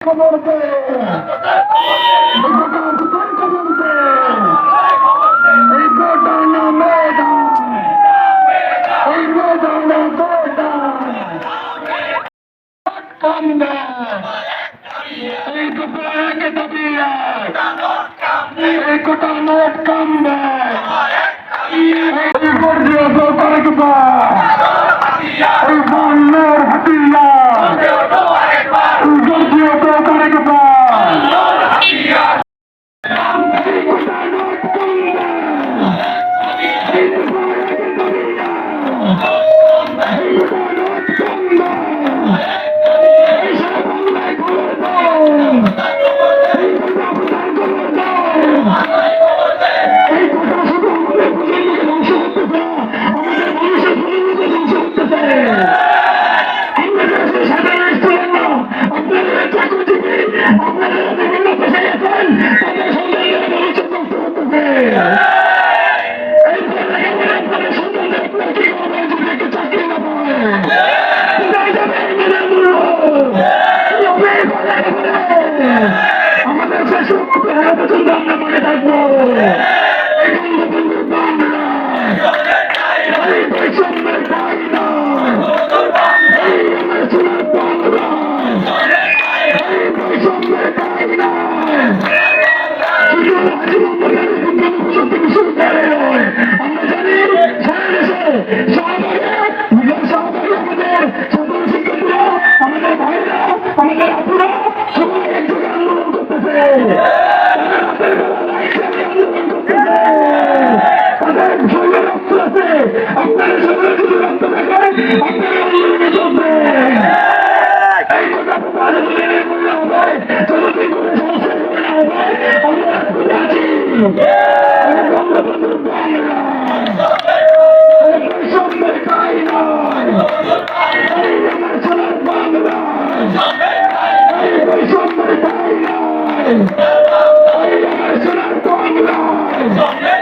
খবর দে খবর দে এই গোটা না মেডা এই মেডা না গোটা কান্দা এই কপড়া কে তবিয়া এই কোটা নোট কান্দা এই গোটা নোট কান্দা এই বান্না আমাদের শেষ পর্যন্ত আমরা মনে থাকব। আপনারা সকলে যদি রক্ত থাকেন আপনারা অন্যরকম চলবেন এই কথা তাদের যদি নির্মূল্য হবে যদি কোনো সমস্যা হবে আমরা আছি বাংলা